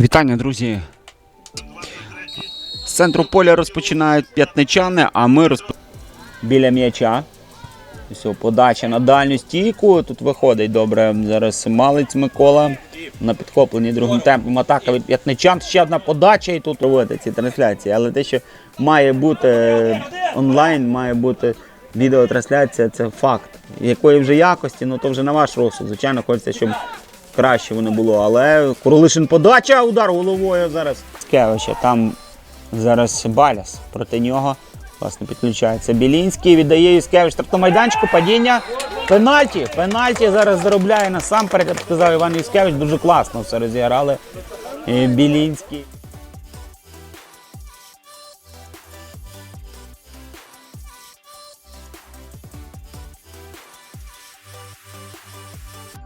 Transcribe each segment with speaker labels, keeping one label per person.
Speaker 1: Вітання, друзі. З центру поля розпочинають п'ятничани, а ми розп... біля м'яча. Все, подача на дальню стійку. Тут виходить добре. Зараз Малець Микола на підхопленні другим темпом. Атака від п'ятничан. Ще одна подача і тут проводити ці трансляції. Але те, що має бути е, онлайн, має бути відеотрансляція, це факт. Якої вже якості, ну то вже на ваш розсуд. Звичайно, хочеться, щоб краще воно було. Але Куролишин подача, удар головою зараз. Скевича, там зараз Баляс проти нього. Власне, підключається Білінський, віддає Юскевич майданчику, падіння. Пенальті. Пенальті зараз заробляє насамперед, як сказав Іван Юскевич, дуже класно все розіграли. Е, Білінський.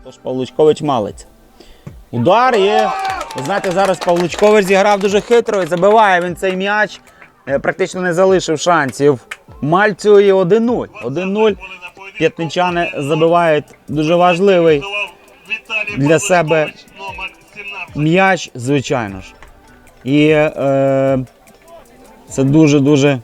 Speaker 1: Тож Павлучкович малець. Удар є. Ви знаєте, зараз Павлучкович зіграв дуже хитро і забиває він цей м'яч. Е, Практично не залишив шансів. Мальцю і 1-0. 1-0. П'ятничани забивають дуже важливий для себе м'яч, звичайно ж. І е, це дуже-дуже.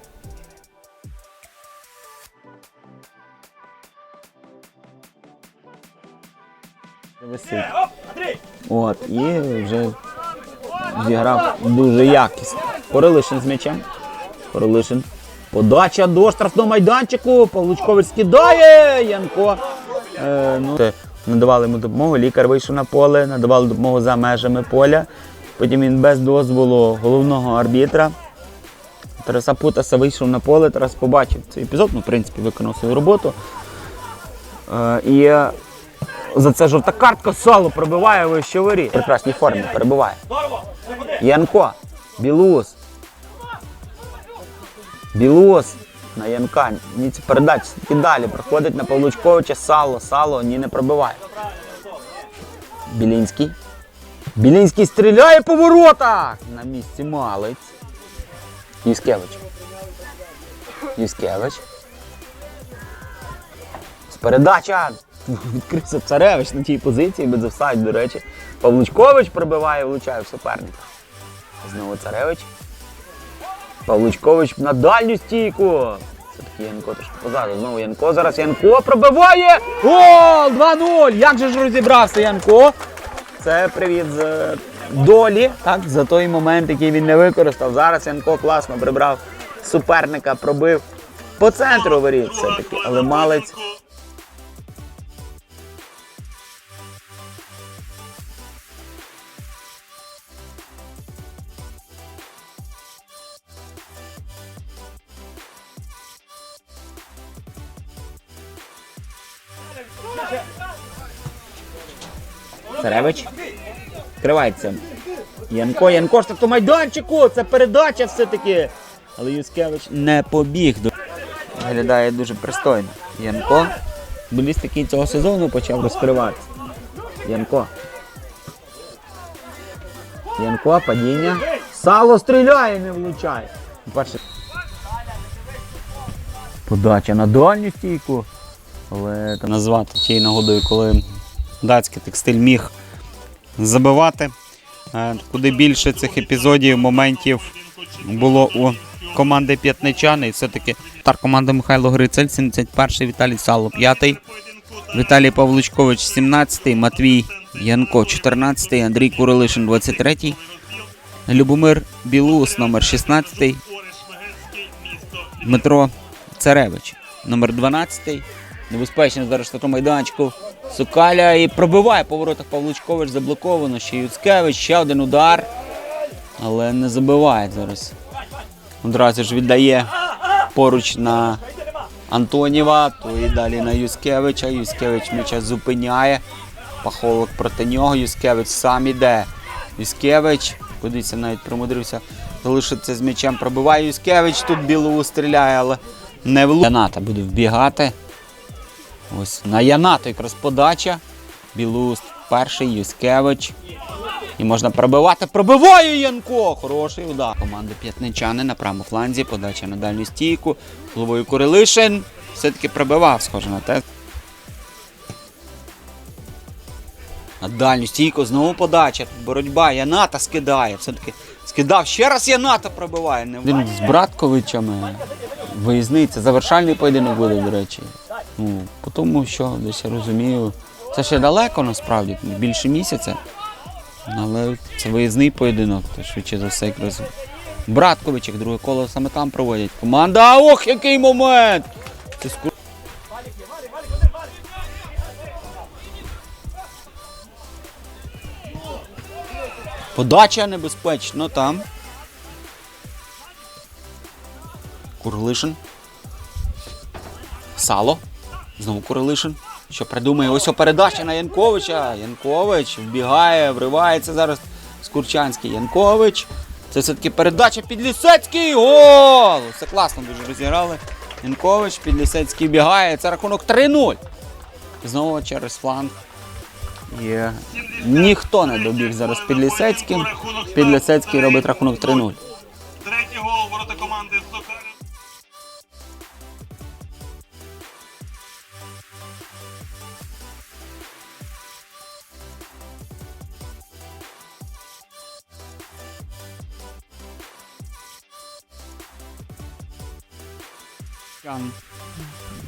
Speaker 1: От, і вже зіграв дуже якісно. Королишин з м'ячем. Королишин. Подача до штрафного майданчику. Павлучкович скидає. Янко. Е, ну, надавали йому допомогу. Лікар вийшов на поле, надавали допомогу за межами поля. Потім він без дозволу головного арбітра. Тараса Путаса вийшов на поле, Тарас побачив цей епізод, ну, в принципі, виконав свою роботу. Е, і е, за це жовта картка сало пробиває вище воріт. В прекрасній формі перебуває. Янко. Білус. Білус. На Янка. Ні, ці передачі і далі. Проходить на Павлучковича сало. Сало ні не пробиває. Білінський. Білінський стріляє по воротах. На місці малець. Юскевич. Юскевич. Передача. Відкрився царевич на тій позиції, без офсайд, до речі. Павлучкович пробиває, влучає в суперника. Знову царевич. Павлучкович на дальню стійку. Все-таки Янко трошки позаду. Знову Янко. Зараз Янко пробиває. Гол! 2-0! Як же ж розібрався Янко? Це привіт з долі, так, за той момент, який він не використав. Зараз Янко класно прибрав суперника, пробив по центру воріт все-таки, але малець Царевич. Відкривається. Янко, Янко, що майданчику! Це передача все-таки. Але Юскевич не побіг. Виглядає дуже пристойно. Янко. Футболіст, який цього сезону почав розкриватися. Янко. Янко, падіння. Сало стріляє, не влучає. Перше. Подача на дальню стійку. Але там назвати тією нагодою, коли датський текстиль міг забивати. Е, Куди більше цих епізодів, моментів було у команди п'ятничани. І все-таки тар команди Михайло Грицель, 71-й, Віталій Сало, 5-й, Віталій Павлучкович, 17-й, Матвій Янко, 14-й, Андрій Курилишин, 23-й, Любомир Білус, номер 16-й, Дмитро Царевич, номер 12-й. Небезпечно зараз в такому майданчику. Сукаля і пробиває по воротах Павлучкович, заблоковано. Ще Юцкевич, ще один удар. Але не забиває зараз. Одразу ж віддає поруч на Антоніва, то і далі на Юскевича. Юскевич м'яча зупиняє. Пахолок проти нього. Юскевич сам іде. Юскевич, кудись навіть примудрився залишитися з м'ячем. Пробиває Юскевич, тут білову стріляє, але не влучає. Яната буде вбігати. Ось на Янато якраз подача. Білуст перший, Юскевич. І можна пробивати. Пробиває Янко! Хороший удар. Команда п'ятничани на правому фланзі. Подача на дальню стійку. Головою Курилишин. Все-таки пробивав, схоже на те. На дальню стійку знову подача. Боротьба. Яната скидає. Все-таки скидав. Ще раз Яната пробиває. Він з Братковичами. Виїзний. Це завершальний поєдинок буде, до речі. Ну, по тому, що десь я розумію. Це ще далеко насправді, більше місяця. Але це виїзний поєдинок, то швидше за все якраз. Браткович, як друге коло саме там проводять. Команда. Ох, який момент! Це ску- Подача небезпечна там. Курлишин. Сало. Знову Курилишин. Що придумає? Ось передача на Янковича. Янкович вбігає, вривається зараз Скурчанський. Янкович. Це все-таки передача Підлісецький. Гол! Все класно дуже розіграли. Янкович, Підлісецький бігає. Це рахунок 3-0. Знову через фланг. Є. Ніхто не добіг зараз Підлісецьким. Підлісецький робить рахунок 3-0.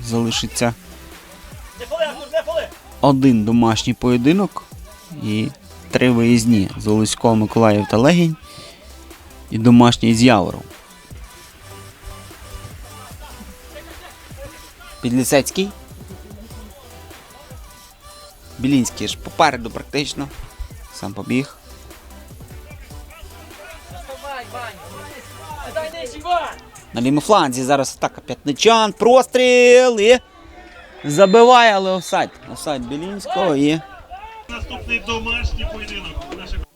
Speaker 1: Залишиться один домашній поєдинок і три виїзні з Олесько, Миколаїв та Легінь. І домашній з Явором. Підлісецький. Білінський ж попереду практично. Сам побіг. На лівому фланзі зараз атака п'ятничан, простріл і забиває, але офсайд. Офсайд Білінського і
Speaker 2: Наступний домашній поєдинок.